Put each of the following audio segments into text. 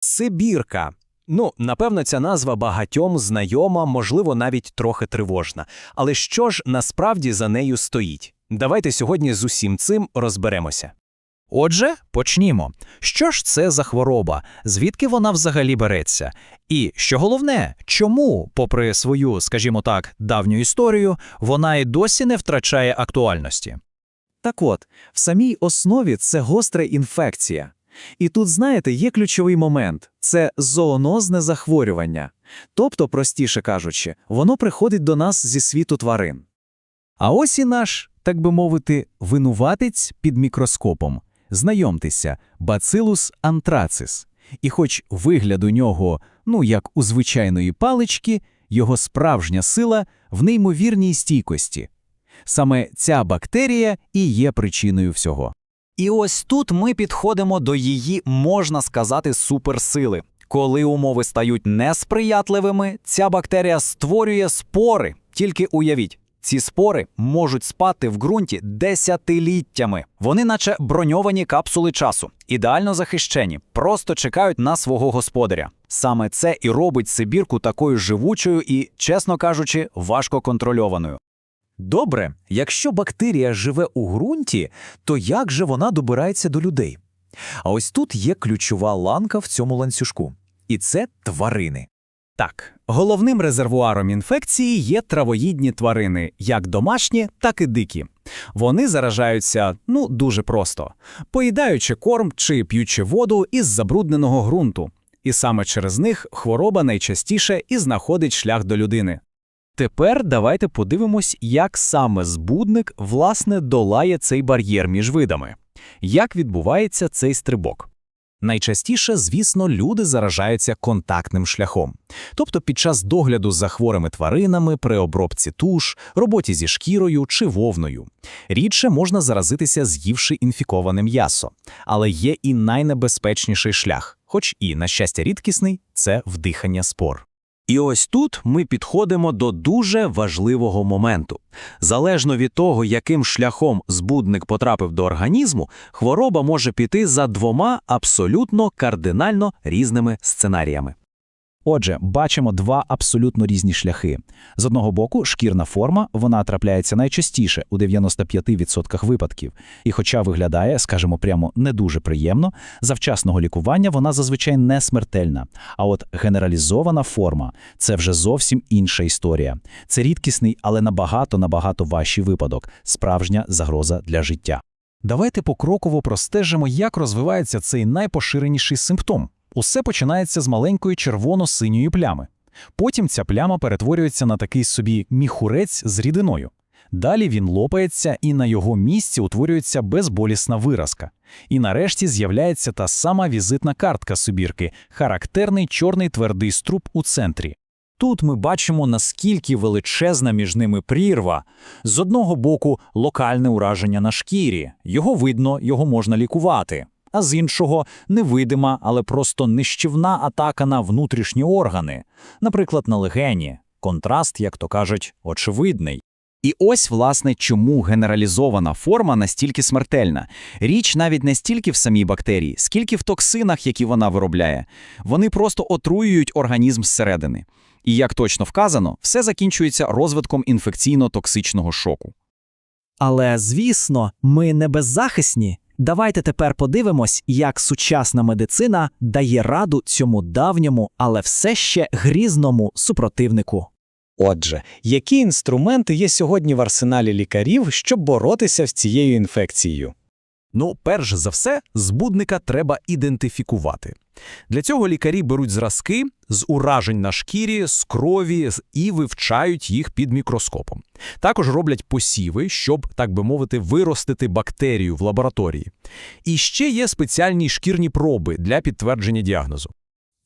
Сибірка. Ну, напевно, ця назва багатьом знайома, можливо, навіть трохи тривожна. Але що ж насправді за нею стоїть? Давайте сьогодні з усім цим розберемося. Отже, почнімо. Що ж це за хвороба? Звідки вона взагалі береться? І що головне, чому, попри свою, скажімо так, давню історію, вона і досі не втрачає актуальності? Так от, в самій основі це гостра інфекція. І тут, знаєте, є ключовий момент це зоонозне захворювання. Тобто, простіше кажучи, воно приходить до нас зі світу тварин. А ось і наш, так би мовити, винуватець під мікроскопом. Знайомтеся, Bacillus anthracis. І хоч вигляд у нього, ну як у звичайної палички, його справжня сила в неймовірній стійкості. Саме ця бактерія і є причиною всього. І ось тут ми підходимо до її, можна сказати, суперсили. Коли умови стають несприятливими, ця бактерія створює спори. Тільки уявіть, ці спори можуть спати в ґрунті десятиліттями. Вони, наче броньовані капсули часу, ідеально захищені, просто чекають на свого господаря. Саме це і робить Сибірку такою живучою і, чесно кажучи, важко контрольованою. Добре, якщо бактерія живе у ґрунті, то як же вона добирається до людей? А ось тут є ключова ланка в цьому ланцюжку. І це тварини. Так, головним резервуаром інфекції є травоїдні тварини, як домашні, так і дикі. Вони заражаються ну дуже просто, поїдаючи корм чи п'ючи воду із забрудненого ґрунту. І саме через них хвороба найчастіше і знаходить шлях до людини. Тепер давайте подивимось, як саме збудник власне долає цей бар'єр між видами. Як відбувається цей стрибок? Найчастіше, звісно, люди заражаються контактним шляхом, тобто під час догляду за хворими тваринами, при обробці туш, роботі зі шкірою чи вовною. Рідше можна заразитися, з'ївши інфіковане м'ясо, але є і найнебезпечніший шлях, хоч і, на щастя, рідкісний це вдихання спор. І ось тут ми підходимо до дуже важливого моменту. Залежно від того, яким шляхом збудник потрапив до організму, хвороба може піти за двома абсолютно кардинально різними сценаріями. Отже, бачимо два абсолютно різні шляхи. З одного боку, шкірна форма, вона трапляється найчастіше у 95% випадків. І хоча виглядає, скажімо прямо, не дуже приємно, за вчасного лікування вона зазвичай не смертельна. А от генералізована форма – це вже зовсім інша історія. Це рідкісний, але набагато-набагато важчий випадок, справжня загроза для життя. Давайте покроково простежимо, як розвивається цей найпоширеніший симптом. Усе починається з маленької червоно-синьої плями. Потім ця пляма перетворюється на такий собі міхурець з рідиною. Далі він лопається, і на його місці утворюється безболісна виразка. І нарешті з'являється та сама візитна картка Сибірки – характерний чорний твердий струп у центрі. Тут ми бачимо, наскільки величезна між ними прірва. З одного боку, локальне ураження на шкірі. Його видно, його можна лікувати. А з іншого невидима, але просто нищівна атака на внутрішні органи, наприклад, на легені. Контраст, як то кажуть, очевидний. І ось, власне, чому генералізована форма настільки смертельна. Річ навіть не стільки в самій бактерії, скільки в токсинах, які вона виробляє. Вони просто отруюють організм зсередини. І, як точно вказано, все закінчується розвитком інфекційно-токсичного шоку. Але, звісно, ми не беззахисні. Давайте тепер подивимось, як сучасна медицина дає раду цьому давньому, але все ще грізному супротивнику. Отже, які інструменти є сьогодні в арсеналі лікарів, щоб боротися з цією інфекцією? Ну, перш за все, збудника треба ідентифікувати. Для цього лікарі беруть зразки з уражень на шкірі, з крові і вивчають їх під мікроскопом. Також роблять посіви, щоб, так би мовити, виростити бактерію в лабораторії. І ще є спеціальні шкірні проби для підтвердження діагнозу.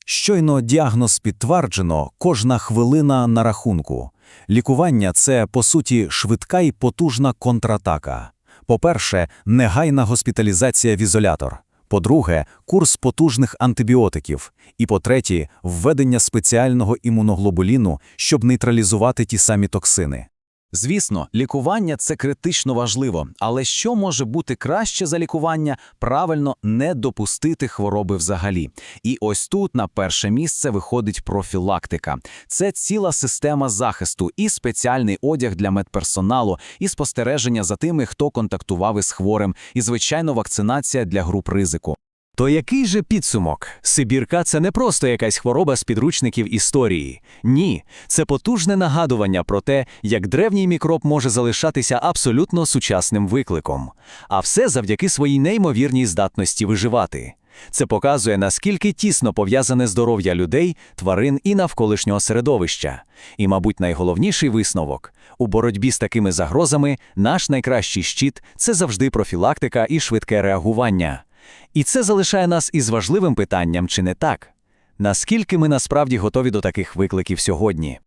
Щойно діагноз підтверджено, кожна хвилина на рахунку. Лікування це, по суті, швидка і потужна контратака. По-перше, негайна госпіталізація в ізолятор. По-друге, курс потужних антибіотиків. І по-третє, введення спеціального імуноглобуліну, щоб нейтралізувати ті самі токсини. Звісно, лікування це критично важливо, але що може бути краще за лікування? Правильно не допустити хвороби взагалі. І ось тут на перше місце виходить профілактика. Це ціла система захисту і спеціальний одяг для медперсоналу, і спостереження за тими, хто контактував із хворим, і звичайно вакцинація для груп ризику. То який же підсумок? Сибірка – це не просто якась хвороба з підручників історії. Ні, це потужне нагадування про те, як древній мікроб може залишатися абсолютно сучасним викликом. А все завдяки своїй неймовірній здатності виживати. Це показує, наскільки тісно пов'язане здоров'я людей, тварин і навколишнього середовища. І, мабуть, найголовніший висновок – у боротьбі з такими загрозами наш найкращий щит – це завжди профілактика і швидке реагування. І це залишає нас із важливим питанням, чи не так? Наскільки ми насправді готові до таких викликів сьогодні?